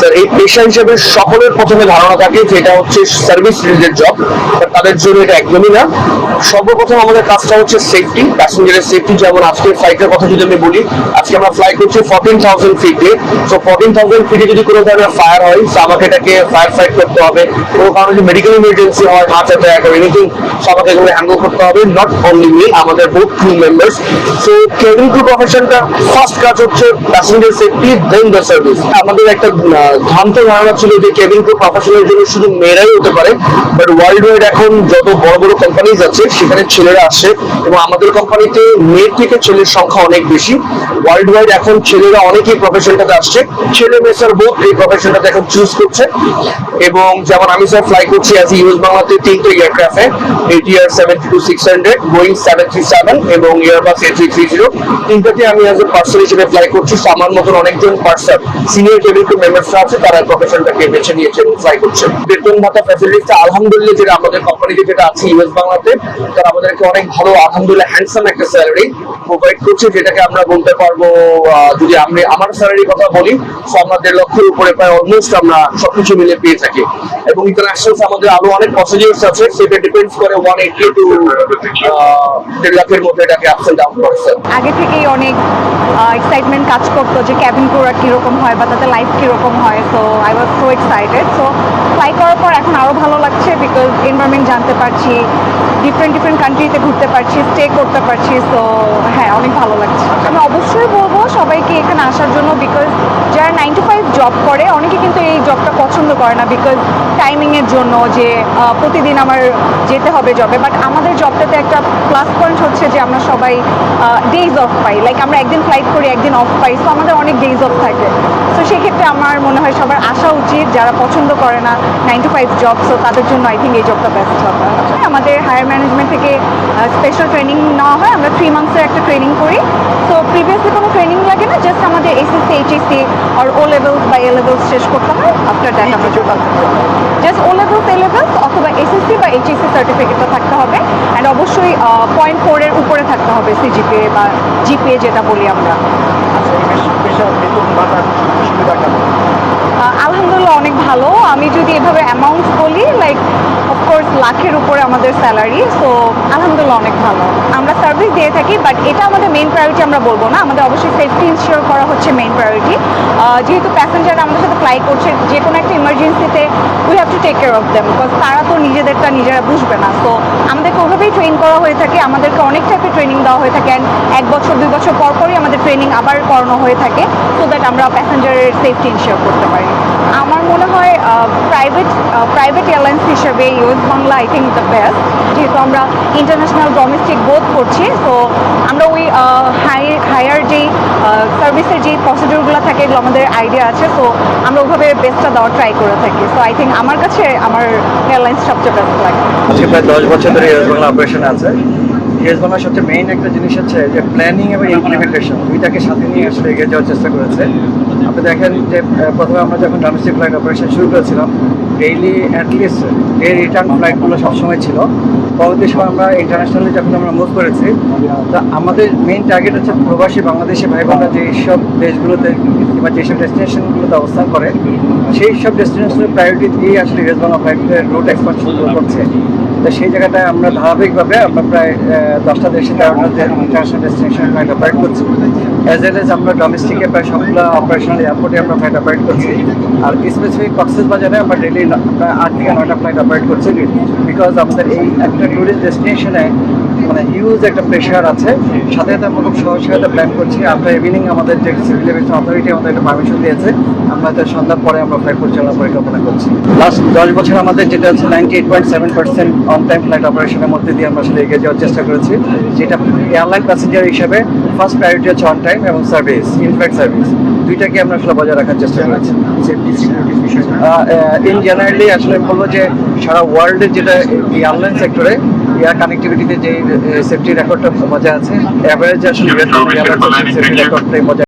Sir এই পেশা হিসেবে সকলের প্রথমে ধারণা থাকে যে এটা হচ্ছে সার্ভিস রিলেটেড জব তাদের জন্য এটা একদমই না। সর্বপ্রথম আমাদের কাজটা হচ্ছে সেফটি প্যাসেঞ্জারের সেফটি যেমন আজকের ফ্লাইটের কথা যদি আমি বলি, আজকে আমরা ফ্লাই করছি ফোরটিন থাউজেন্ড ফিটে তো ফোরটিন থাউজেন্ড ফিটে যদি কোনো ধরনের ফায়ার হয় তো আমাকে এটাকে ফায়ার ফাইট করতে হবে। কোনো কারণে যদি মেডিকেল ইমার্জেন্সি হয় হার্ট অ্যাটাক এনিথিং তো আমাকে এগুলো হ্যান্ডেল করতে হবে। নট অনলি মি আমাদের both crew members so cabin crew প্রফেশনটা first কাজ হচ্ছে passenger safety then the service আমাদের একটা ভ্রান্ত ধারণা ছিল যে কেবিন ক্রু প্রফেশনের জন্য শুধু মেয়েরাই হতে পারে বাট ওয়ার্ল্ড ওয়াইড এখন যত বড় বড় কোম্পানিজ আছে, সেখানে ছেলেরা আসছে এবং আমাদের কোম্পানিতে মেয়ের থেকে ছেলের সংখ্যা অনেক বেশি। ওয়ার্ল্ড ওয়াইড এখন ছেলেরা অনেকেই প্রফেশনটাতে আসছে। ছেলে মেয়ে স্যার বোধ এই প্রফেশনটাতে এখন চুজ করছে। এবং যেমন আমি স্যার ফ্লাই করছি অ্যাজ ইউএস বাংলাতে তিনটে এয়ারক্রাফটে ATR seventy two six hundred Boeing seven three seven এবং Airbus A three three zero তিনটাতে আমি অ্যাজ এ পার্সন হিসেবে ফ্লাই করছি আমার মতন অনেকজন পার্সন সিনিয়র কেবিন ক্রু মেম্বার্সরা আছে তারা প্রফেশনটাকে বেছে নিয়েছে ট্রাই করছে। বেতন ভাতা ফ্যাসিলিটিটা আলহামদুলিল্লাহ যেটা আমাদের কোম্পানিতে যেটা আছে ইউএস বাংলাতে, তারা আমাদেরকে অনেক ভালো, আলহামদুলিল্লাহ হ্যান্ডসাম একটা স্যালারি প্রোভাইড করছে, যেটাকে আমরা বলতে পারব যদি আমি আমার স্যালারির কথা বলি তো আমরা দেড় লক্ষের উপরে প্রায় অলমোস্ট আমরা সবকিছু মিলে পেয়ে থাকি। এবং ইন্টারন্যাশনাল আমাদের আরও অনেক প্রসিডিউরস আছে, সেটা ডিপেন্ডস করে ওয়ান এইটি টু দেড় লাখের মধ্যে এটাকে আপস এন্ড ডাউন করে আগে থেকেই অনেক এক্সাইটমেন্ট কাজ করতো যে ক্যাবিন ক্রুরা কীরকম হয় বা তাদের লাইফ কীরকম হয় so I was so excited so fly করার পর এখন আরও ভালো লাগছে বিকজ এনভায়রনমেন্ট জানতে পারছি ডিফারেন্ট ডিফারেন্ট কান্ট্রিতে ঘুরতে পারছি স্টে করতে পারছি তো হ্যাঁ অনেক ভালো লাগছে। আমি অবশ্যই বলব সবাইকে এখানে আসার জন্য বিকজ যারা নাইন টু ফাইভ জব করে, অনেকে কিন্তু এই করে না বিকজ টাইমিংয়ের জন্য যে প্রতিদিন আমার যেতে হবে জবে বাট আমাদের জবটাতে একটা প্লাস পয়েন্ট হচ্ছে যে আমরা সবাই ডেজ অফ পাই। লাইক আমরা একদিন ফ্লাইট করি, একদিন অফ পাই। সো আমাদের অনেক ডেজ অফ থাকে। তো সেক্ষেত্রে আমার মনে হয় সবার আসা উচিত। যারা পছন্দ করে না nine to five job so তাদের জন্য আই থিঙ্ক এই জবটা বেস্ট হবে। আমাদের হায়ার ম্যানেজমেন্ট থেকে স্পেশাল ট্রেনিং নেওয়া হয়। আমরা থ্রি মান্থসের একটা ট্রেনিং করি। তো প্রিভিয়াসলি কোনো ট্রেনিং লাগে না জাস্ট এসএসসি এইচএসসি আর ও লেভেলস বা এ লেভেলস শেষ করতে হয় আফটার দ্যাট আমরা যোগাযোগ just O levels A levels অথবা এসএসসি বা এইচএসসি সার্টিফিকেটটা থাকতে হবে। অ্যান্ড অবশ্যই পয়েন্ট ফোরের উপরে থাকতে হবে সিজিপিএ বা জিপিএ যেটা বলি আমরা। আহ, আলহামদুলিল্লাহ অনেক ভালো। আমি যদি এভাবে অ্যামাউন্ট বলি লাইক অফকোর্স লাখের উপরে আমাদের স্যালারি সো আলহামদুলিল্লাহ অনেক ভালো। আমরা সার্ভিস দিয়ে থাকি বাট এটা আমাদের মেইন প্রায়োরিটি আমরা বলব না। আমাদের অবশ্যই সেফটি ইনশিওর করা হচ্ছে মেইন প্রায়োরিটি যেহেতু প্যাসেঞ্জার আমাদের সাথে ফ্লাই করছে, যে কোনো একটা ইমার্জেন্সিতে we have to take care of them because তারা তো নিজেদেরটা নিজেরা বুঝবে না। সো আমাদেরকে ওভাবেই ট্রেন করা হয়ে থাকে, আমাদেরকে অনেক টাইপের ট্রেনিং দেওয়া হয়ে থাকে, and এক বছর, দুই বছর পর পরই আমাদের ট্রেনিং আবার করানো হয়ে থাকে সো দ্যাট আমরা প্যাসেঞ্জারের সেফটি ইনশিওর করতে পারি। আমার মনে হয় প্রাইভেট প্রাইভেট এয়ারলাইন্স হিসেবে US Bangla I think the best যেহেতু আমরা ইন্টারন্যাশনাল ডোমেস্টিক বোধ করছি সো আমরা ওই হাই হায়ার যেই সার্ভিসের যেই প্রসিডিউরগুলো থাকে, এগুলো আমাদের আইডিয়া আছে সো আমরা ওভাবে বেস্টটা দেওয়ার ট্রাই করে থাকি। সো আই থিঙ্ক আমার কাছে আমার এয়ারলাইন্স সবচেয়ে বেস্ট লাগে। আজকে প্রায় দশ বছর ধরে ইউএস বাংলা অপারেশন আছে। ইউএস বাংলার সবচেয়ে মেইন একটা জিনিস হচ্ছে যে প্ল্যানিং এবং ইমপ্লিমেন্টেশন দুইটাকে সাথে নিয়ে আসলে এগিয়ে যাওয়ার চেষ্টা করেছে। আপনি দেখেন যে প্রথমে আমরা যখন ডোমেস্টিক ফ্লাইট অপারেশন শুরু করেছিলাম ডেইলি অ্যাটলিস্ট এর রিটার্ন ফ্লাইটগুলো সবসময় ছিল। পরবর্তী সময় আমরা ইন্টারন্যাশনালি যখন আমরা মুভ করেছি, তা আমাদের মেইন টার্গেট হচ্ছে প্রবাসী বাংলাদেশি ভাই বোনরা যেসব দেশগুলোতে কিংবা যেসব ডেস্টিনেশনগুলোতে অবস্থান করে, সেই সব ডেস্টিনেশনের প্রায়োরিটি দিয়েই আসলে ইউএস বাংলা ফ্লাইটের রুট এক্সপানশন করছে। তো সেই জায়গাটায় আমরা ধারাবাহিকভাবে আমরা প্রায় দশটা দেশে তেরোটা ইন্টারন্যাশনাল ডেস্টিনেশন ফ্লাইট অপারেট করছি। অ্যাজ ওয়েল এজ আমরা ডোমেস্টিকে প্রায় সবগুলো অপারেশনাল এয়ারপোর্টে আমরা ফ্লাইট অপারেট করছি। আর স্পেসিফিক বাজারে আমরা ডেলি আট থেকে নয়টা ফ্লাইট অপারেট করছি। বিকজ আমাদের এই একটা ট্যুরিস্ট ডেস্টিনেশনে মানে হিউজ একটা প্রেশার আছে। সাথে সাথে আমরা খুব সহজ প্ল্যান করছি। আফটার ইভিনিং আমাদের যে সিভিল এভিয়েশন অথরিটি আমাদের একটা পারমিশন দিয়েছে, আমরা তো সন্ধ্যার পরে আমরা ফ্লাইট পরিচালনা পরিকল্পনা করছি। লাস্ট দশ বছর আমাদের যেটা হচ্ছে ninety eight point seven percent on time flight অপারেশনের মধ্যে দিয়ে আমরা আসলে এগিয়ে যাওয়ার চেষ্টা করেছি। যেটা এয়ারলাইন প্যাসেঞ্জার হিসেবে ফার্স্ট প্রায়োরিটি হচ্ছে অন টাইম এবং সার্ভিস ইনফ্যাক্ট সার্ভিস দুইটাকে আমরা আসলে বজায় রাখার চেষ্টা করেছি। ইন জেনারেলি আসলে বলব যে সারা ওয়ার্ল্ডে যেটা এয়ারলাইন সেক্টরে এয়ার কানেক্টিভিটিতে যে সেফটি রেকর্ডটা বজায় আছে অ্যাভারেজ আসলে সেফটি রেকর্ডটাই বজায়